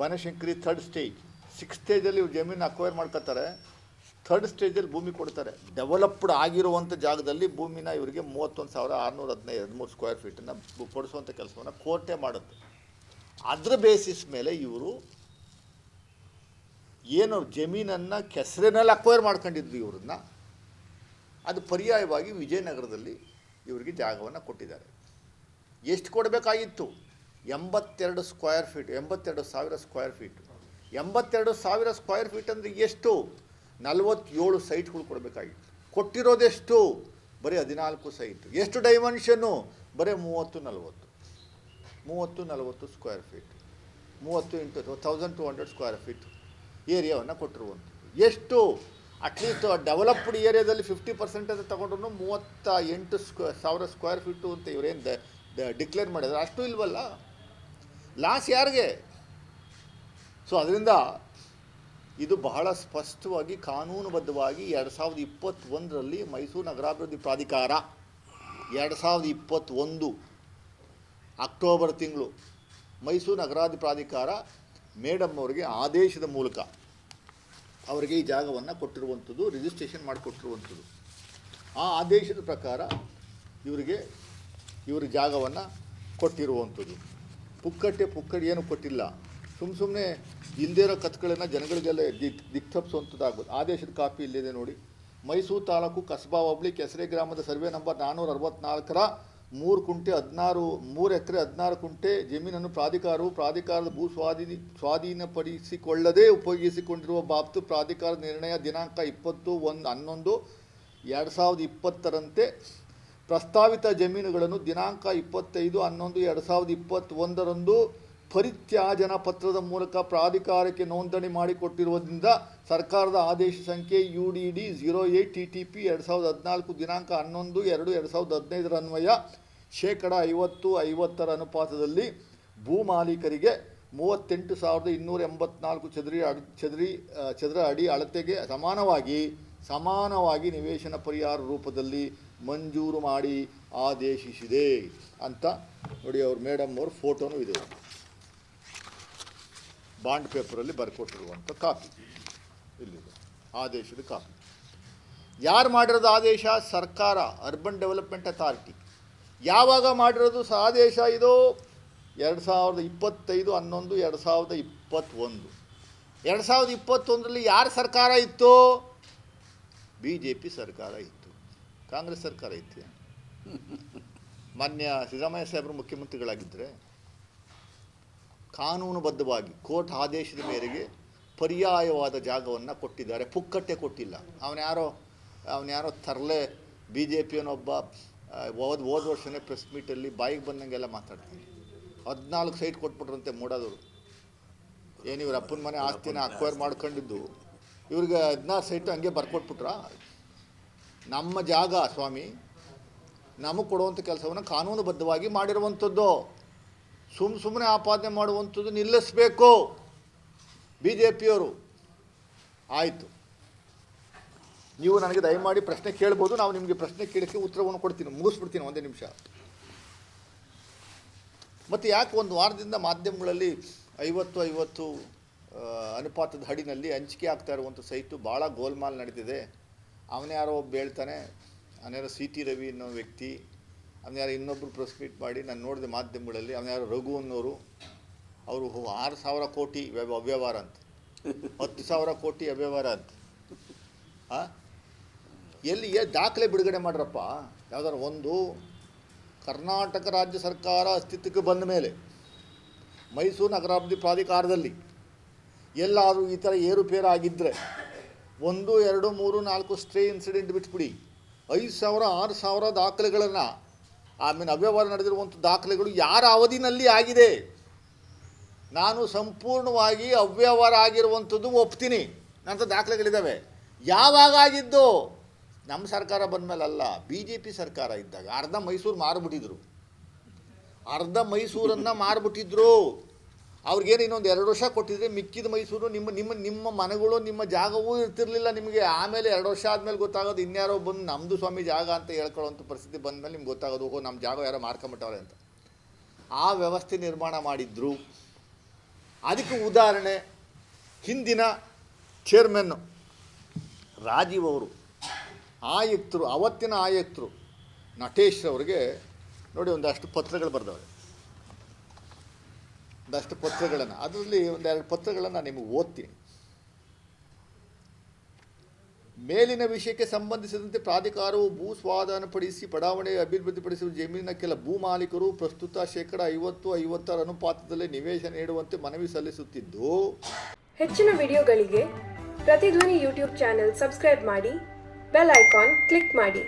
Banashankari third stage six ಸ್ಟೇಜಲ್ಲಿ ಇವ್ರು ಜಮೀನು ಅಕ್ವೈರ್ ಮಾಡ್ಕೊತಾರೆ ಥರ್ಡ್ ಸ್ಟೇಜಲ್ಲಿ ಭೂಮಿ ಕೊಡ್ತಾರೆ. ಡೆವಲಪ್ಡ್ ಆಗಿರುವಂಥ ಜಾಗದಲ್ಲಿ ಭೂಮಿನ ಇವರಿಗೆ ಮೂವತ್ತೊಂದು ಸಾವಿರ ಆರುನೂರ ಹದಿನೈದು, ಹದಿಮೂರು ಸ್ಕ್ವೇರ್ ಫೀಟನ್ನು ಕೊಡಿಸುವಂಥ ಕೆಲಸವನ್ನು ಕೋರ್ಟೆ ಮಾಡುತ್ತೆ. ಅದ್ರ ಬೇಸಿಸ್ ಮೇಲೆ ಇವರು ಏನು ಜಮೀನನ್ನು ಕೆಸರಿನಲ್ಲಿ ಅಕ್ವೈರ್ ಮಾಡ್ಕೊಂಡಿದ್ವಿ ಇವ್ರನ್ನ, ಅದು ಪರ್ಯಾಯವಾಗಿ ವಿಜಯನಗರದಲ್ಲಿ ಇವರಿಗೆ ಜಾಗವನ್ನು ಕೊಟ್ಟಿದ್ದಾರೆ. ಎಷ್ಟು ಕೊಡಬೇಕಾಗಿತ್ತು? ಎಂಬತ್ತೆರಡು ಸ್ಕ್ವೇರ್ ಫೀಟ್ ಎಂಬತ್ತೆರಡು ಸಾವಿರ ಸ್ಕ್ವೇರ್ ಫೀಟ್ ಎಂಬತ್ತೆರಡು ಸಾವಿರ ಸ್ಕ್ವೇರ್ ಫೀಟ್ ಅಂದರೆ ಎಷ್ಟು? ನಲವತ್ತೇಳು ಸೈಟ್ಗಳು ಕೊಡಬೇಕಾಗಿತ್ತು. ಕೊಟ್ಟಿರೋದೆಷ್ಟು? ಬರೀ ಹದಿನಾಲ್ಕು ಸೈಟ್ ಎಷ್ಟು ಡೈಮೆನ್ಷನ್ನು ಬರೀ ಮೂವತ್ತು ನಲವತ್ತು. ಮೂವತ್ತು ನಲವತ್ತು ಸ್ಕ್ವೇರ್ ಫೀಟ್ ಮೂವತ್ತು into thousand two hundred square feet ಏರಿಯಾವನ್ನು ಕೊಟ್ಟಿರುವಂಥದ್ದು. ಎಷ್ಟು? ಅಟ್ಲೀಸ್ಟ್ ಡೆವಲಪ್ಡ್ ಏರಿಯಾದಲ್ಲಿ ಫಿಫ್ಟಿ ಪರ್ಸೆಂಟ್ ಅಂತ ತಗೊಂಡ್ರು ಮೂವತ್ತ ಎಂಟು ಸ್ಕ್ವ ಸಾವಿರ ಸ್ಕ್ವೇರ್ ಫೀಟು ಅಂತ ಇವರೇನು ಡಿಕ್ಲೇರ್ ಮಾಡಿದ್ರೆ. ಅಷ್ಟು ಇಲ್ವಲ್ಲ? ಲಾಸ್ ಯಾರಿಗೆ? ಸೊ ಅದರಿಂದ ಇದು ಬಹಳ ಸ್ಪಷ್ಟವಾಗಿ, ಕಾನೂನುಬದ್ಧವಾಗಿ ಎರಡು ಸಾವಿರದ ಇಪ್ಪತ್ತೊಂದರಲ್ಲಿ ಮೈಸೂರು ನಗರಾಭಿವೃದ್ಧಿ ಪ್ರಾಧಿಕಾರ, ಎರಡು ಸಾವಿರದ ಇಪ್ಪತ್ತೊಂದು ಅಕ್ಟೋಬರ್ ತಿಂಗಳು ಮೈಸೂರು ನಗರಾಧಿ ಪ್ರಾಧಿಕಾರ ಮೇಡಮ್ ಅವರಿಗೆ ಆದೇಶದ ಮೂಲಕ ಅವರಿಗೆ ಈ ಜಾಗವನ್ನು ಕೊಟ್ಟಿರುವಂಥದ್ದು ರಿಜಿಸ್ಟ್ರೇಷನ್ ಮಾಡಿಕೊಟ್ಟಿರುವಂಥದ್ದು. ಆ ಆದೇಶದ ಪ್ರಕಾರ ಇವರಿಗೆ, ಇವರು ಜಾಗವನ್ನು ಕೊಟ್ಟಿರುವಂಥದ್ದು. ಪುಕ್ಕಟ್ಟೆ ಪುಕ್ಕಡಿ ಏನು ಕೊಟ್ಟಿಲ್ಲ. ಸುಮ್ಮ ಸುಮ್ಮನೆ ಇಲ್ಲದೇ ಇರೋ ಕತ್ಗಳನ್ನು ಜನಗಳಿಗೆಲ್ಲ ದಿಕ್ ದಿಕ್ತಪ್ಪಿಸುವಂಥದ್ದಾಗ್ಬೋದು ಆದೇಶದ ಕಾಪಿ ಇಲ್ಲಿದೆ ನೋಡಿ. ಮೈಸೂರು ತಾಲೂಕು ಕಸಬಾ ಹೋಬಳಿ ಕೆಸರೆ ಗ್ರಾಮದ ಸರ್ವೆ ನಂಬರ್ ನಾನ್ನೂರ ಅರವತ್ತ್ನಾಲ್ಕರ ಮೂರು ಕುಂಟೆ ಹದಿನಾರು, ಮೂರು ಎಕರೆ ಹದಿನಾರು ಕುಂಟೆ ಜಮೀನನ್ನು ಪ್ರಾಧಿಕಾರವು ಪ್ರಾಧಿಕಾರದ ಭೂ ಸ್ವಾಧೀನ, ಸ್ವಾಧೀನಪಡಿಸಿಕೊಳ್ಳದೆ ಉಪಯೋಗಿಸಿಕೊಂಡಿರುವ ಬಾಬ್ತು ಪ್ರಾಧಿಕಾರದ ನಿರ್ಣಯ ದಿನಾಂಕ ಇಪ್ಪತ್ತು ಒಂದು ಹನ್ನೊಂದು, ಎರಡು ಸಾವಿರದ ಇಪ್ಪತ್ತರಂತೆ ಪ್ರಸ್ತಾವಿತ ಜಮೀನುಗಳನ್ನು ದಿನಾಂಕ ಇಪ್ಪತ್ತೈದು ಹನ್ನೊಂದು ಎರಡು ಸಾವಿರದ ಇಪ್ಪತ್ತೊಂದರಂದು ಪರಿತ್ಯಾಜನ ಪತ್ರದ ಮೂಲಕ ಪ್ರಾಧಿಕಾರಕ್ಕೆ ನೋಂದಣಿ ಮಾಡಿಕೊಟ್ಟಿರುವುದರಿಂದ ಸರ್ಕಾರದ ಆದೇಶ ಸಂಖ್ಯೆ U D D zero eight T T P ಎರಡು ಸಾವಿರದ ಹದಿನಾಲ್ಕು ದಿನಾಂಕ ಹನ್ನೊಂದು ಎರಡು ಎರಡು ಸಾವಿರದ ಹದಿನೈದರ ಅನ್ವಯ ಶೇಕಡ ಐವತ್ತು ಐವತ್ತರ ಅನುಪಾತದಲ್ಲಿ ಭೂ ಮಾಲೀಕರಿಗೆ ಮೂವತ್ತೆಂಟು ಸಾವಿರದ ಇನ್ನೂರ ಎಂಬತ್ನಾಲ್ಕು ಚದರಿ ಅಡ್ ಚದರಿ ಚದರ ಅಡಿ ಅಳತೆಗೆ ಸಮಾನವಾಗಿ ಸಮಾನವಾಗಿ ನಿವೇಶನ ಪರಿಹಾರ ರೂಪದಲ್ಲಿ ಮಂಜೂರು ಮಾಡಿ ಆದೇಶಿಸಿದೆ ಅಂತ ನೋಡಿ ಅವ್ರ ಮೇಡಮ್ ಅವ್ರ ಫೋಟೋನೂ ಇದೆ. ಬಾಂಡ್ ಪೇಪರಲ್ಲಿ ಬರ್ಕೊಟ್ಟಿರುವಂಥ ಕಾಪಿ. ಇಲ್ಲಿದೆ. ಆದೇಶದ ಕಾಪಿ. ಯಾರು ಮಾಡಿರೋದು ಆದೇಶ? ಸರ್ಕಾರ ಅರ್ಬನ್ ಡೆವಲಪ್ಮೆಂಟ್ ಅಥಾರಿಟಿ ಯಾವಾಗ ಮಾಡಿರೋದು ಆದೇಶ ಇದು? ಎರಡು ಸಾವಿರದ ಇಪ್ಪತ್ತೈದು, ಹನ್ನೊಂದು, ಎರಡು ಸಾವಿರದ ಇಪ್ಪತ್ತೊಂದು. ಎರಡು ಸಾವಿರದ ಇಪ್ಪತ್ತೊಂದರಲ್ಲಿ ಯಾರು ಸರ್ಕಾರ ಇತ್ತು? ಬಿ ಜೆ ಪಿ ಸರ್ಕಾರ ಇತ್ತು. ಕಾಂಗ್ರೆಸ್ ಸರ್ಕಾರ ಐತಿ. ಮಾನ್ಯ ಸಿದ್ದರಾಮಯ್ಯ ಸಾಹೇಬರು ಮುಖ್ಯಮಂತ್ರಿಗಳಾಗಿದ್ದರೆ ಕಾನೂನುಬದ್ಧವಾಗಿ ಕೋರ್ಟ್ ಆದೇಶದ ಮೇರೆಗೆ ಪರ್ಯಾಯವಾದ ಜಾಗವನ್ನು ಕೊಟ್ಟಿದ್ದಾರೆ. ಪುಕ್ಕಟ್ಟೆ ಕೊಟ್ಟಿಲ್ಲ. ಅವನ್ಯಾರೋ ಅವನ್ಯಾರೋ ತರಲೆ ಬಿ ಜೆ ಪಿಯನ್ನೊಬ್ಬ ಹೋದ ಹೋದ ವರ್ಷನೇ ಪ್ರೆಸ್ ಮೀಟಲ್ಲಿ ಬಾಯಿಗೆ ಬಂದಂಗೆಲ್ಲ ಮಾತಾಡ್ತೀನಿ. ಹದಿನಾಲ್ಕು ಸೈಟ್ ಕೊಟ್ಬಿಟ್ರಂತೆ ಮೂಡಾದವರು. ಏನು ಇವ್ರ ಅಪ್ಪನ ಮನೆ ಆಸ್ತಿನ ಅಕ್ವೈರ್ ಮಾಡ್ಕೊಂಡಿದ್ದು. ಇವ್ರಿಗೆ ಹದಿನಾರು ಸೈಟು ಹಂಗೆ ಬರ್ಕೊಟ್ಬಿಟ್ರಾ? ನಮ್ಮ ಜಾಗ ಸ್ವಾಮಿ, ನಮಗೆ ಕೊಡುವಂಥ ಕೆಲಸವನ್ನು ಕಾನೂನುಬದ್ಧವಾಗಿ ಮಾಡಿರುವಂಥದ್ದು ಸುಮ್ಮ ಸುಮ್ಮನೆ ಆಪಾದನೆ ಮಾಡುವಂಥದ್ದು ನಿಲ್ಲಿಸಬೇಕು. ಬಿ ಜೆ ಪಿಯವರು ಆಯಿತು. ನೀವು ನನಗೆ ದಯಮಾಡಿ ಪ್ರಶ್ನೆ ಕೇಳ್ಬೋದು, ನಾವು ನಿಮಗೆ ಪ್ರಶ್ನೆ ಕೇಳಕ್ಕೆ ಉತ್ತರವನ್ನು ಕೊಡ್ತೀನಿ, ಮುಗಿಸ್ಬಿಡ್ತೀನಿ ಒಂದೇ ನಿಮಿಷ. ಮತ್ತು ಯಾಕೆ ಒಂದು ವಾರದಿಂದ ಮಾಧ್ಯಮಗಳಲ್ಲಿ ಐವತ್ತು ಐವತ್ತು ಅನುಪಾತದ ಹಡಿನಲ್ಲಿ ಹಂಚಿಕೆ ಆಗ್ತಾ ಇರುವಂಥ ಸೈಟು ಭಾಳ ಗೋಲ್ಮಾಲ್ ನಡೆದಿದೆ ಅವನೇ ಯಾರೋ ಒಬ್ಬ ಹೇಳ್ತಾನೆ ಅವನ್ಯಾರೋ ಸಿ ಟಿ ರವಿ ಅನ್ನೋ ವ್ಯಕ್ತಿ ಅವನ್ಯಾರೋ ಇನ್ನೊಬ್ಬರು ಪ್ರೆಸ್ ಮಾಡಿ ನಾನು ನೋಡಿದೆ ಮಾಧ್ಯಮಗಳಲ್ಲಿ ಅವನ್ಯಾರೋ ರಘು ಅನ್ನೋರು, ಅವರು ಆರು ಸಾವಿರ ಕೋಟಿ ವ್ಯವ- ಅವ್ಯವಹಾರ ಅಂತ. ಹತ್ತು ಸಾವಿರ ಕೋಟಿ ಅವ್ಯವಹಾರ ಅಂತ. ಆ? ಎಲ್ಲಿ ದಾಖಲೆ ಬಿಡುಗಡೆ ಮಾಡ್ರಪ್ಪ? ಯಾವ್ದಾರು ಒಂದು ಕರ್ನಾಟಕ ರಾಜ್ಯ ಸರ್ಕಾರ ಅಸ್ತಿತ್ವಕ್ಕೆ ಬಂದ ಮೇಲೆ, ಮೈಸೂರು ನಗರಾಭಿವೃದ್ಧಿ ಪ್ರಾಧಿಕಾರದಲ್ಲಿ, ಎಲ್ಲಾದರೂ ಈ ಥರ ಏರುಪೇರು ಆಗಿದ್ದರೆ ಒಂದು, ಎರಡು, ಮೂರು, ನಾಲ್ಕು ಸ್ಟ್ರೇ ಇನ್ಸಿಡೆಂಟ್ ಬಿಟ್ಬಿಡಿ. ಐದು ಸಾವಿರ, ಆರು ಸಾವಿರ ದಾಖಲೆಗಳನ್ನು ಆಮೇಲೆ ಅವ್ಯವಹಾರ ನಡೆದಿರುವಂಥ ದಾಖಲೆಗಳು ಯಾರ ಅವಧಿನಲ್ಲಿ ಆಗಿದೆ? ನಾನು ಸಂಪೂರ್ಣವಾಗಿ ಅವ್ಯವಹಾರ ಆಗಿರುವಂಥದ್ದು ಒಪ್ತೀನಿ. ನಂತ ದಾಖಲೆಗಳಿದ್ದಾವೆ. ಯಾವಾಗ ಆಗಿದ್ದು? ನಮ್ಮ ಸರ್ಕಾರ ಬಂದಮೇಲೆ ಅಲ್ಲ ಬಿ ಜೆ ಪಿ ಸರ್ಕಾರ ಇದ್ದಾಗ ಅರ್ಧ ಮೈಸೂರು ಮಾರಿಬಿಟ್ಟಿದ್ರು. ಅರ್ಧ ಮೈಸೂರನ್ನು ಮಾರಿಬಿಟ್ಟಿದ್ರು. ಅವ್ರಿಗೇನು ಇನ್ನೊಂದು ಎರಡು ವರ್ಷ ಕೊಟ್ಟಿದ್ರೆ ಮಿಕ್ಕಿದ ಮೈಸೂರು, ನಿಮ್ಮ ನಿಮ್ಮ ನಿಮ್ಮ ಮನೆಗಳು, ನಿಮ್ಮ ಜಾಗವೂ ಇರ್ತಿರ್ಲಿಲ್ಲ ನಿಮಗೆ. ಆಮೇಲೆ ಎರಡು ವರ್ಷ ಆದಮೇಲೆ ಗೊತ್ತಾಗೋದು ಇನ್ಯಾರೋ ಬಂದು ನಮ್ಮದು ಸ್ವಾಮಿ ಜಾಗ ಅಂತ ಹೇಳ್ಕೊಳ್ಳೋಂಥ ಪರಿಸ್ಥಿತಿ ಬಂದಮೇಲೆ ನಿಮ್ಗೆ ಗೊತ್ತಾಗೋದು, ಓಹೋ, ನಮ್ಮ ಜಾಗ ಯಾರೋ ಮಾರ್ಕೊಂಬಿಟ್ಟವ್ರೆ ಅಂತ. ಆ ವ್ಯವಸ್ಥೆ ನಿರ್ಮಾಣ ಮಾಡಿದ್ರು. ಅದಕ್ಕೆ ಉದಾಹರಣೆ, ಹಿಂದಿನ ಚೇರ್ಮನ್ನು ರಾಜೀವ್ ಅವರು, ಆಯುಕ್ತರು, ಅವತ್ತಿನ ಆಯುಕ್ತರು ನಟೇಶ್ ಅವರಿಗೆ ನೋಡಿ ಒಂದಷ್ಟು ಪತ್ರಗಳು ಬರೆದವೆ ಒಂದಷ್ಟು ಪತ್ರಗಳನ್ನು. ಅದರಲ್ಲಿ ಒಂದೆರಡು ಪತ್ರಗಳನ್ನು ನಿಮಗೆ ಓದ್ತೀನಿ. ಮೇಲಿನ ವಿಷಯಕ್ಕೆ ಸಂಬಂಧಿಸಿದಂತೆ ಪ್ರಾಧಿಕಾರವು ಭೂ ಸ್ವಾಧೀನಪಡಿಸಿ ಬಡಾವಣೆ ಅಭಿವೃದ್ಧಿಪಡಿಸಿರುವ ಜಮೀನಿನ ಕೆಲ ಭೂ ಮಾಲೀಕರು ಪ್ರಸ್ತುತ ಶೇಕಡ ಐವತ್ತು, ಐವತ್ತರ ಅನುಪಾತದಲ್ಲಿ ನಿವೇಶನ ನೀಡುವಂತೆ ಮನವಿ ಸಲ್ಲಿಸುತ್ತಿದ್ದು. ಹೆಚ್ಚಿನ ವಿಡಿಯೋಗಳಿಗೆ ಪ್ರತಿಧ್ವನಿ ಯೂಟ್ಯೂಬ್ ಚಾನೆಲ್ ಸಬ್ಸ್ಕ್ರೈಬ್ ಮಾಡಿ, ಬೆಲ್ ಐಕಾನ್ ಕ್ಲಿಕ್ ಮಾಡಿ.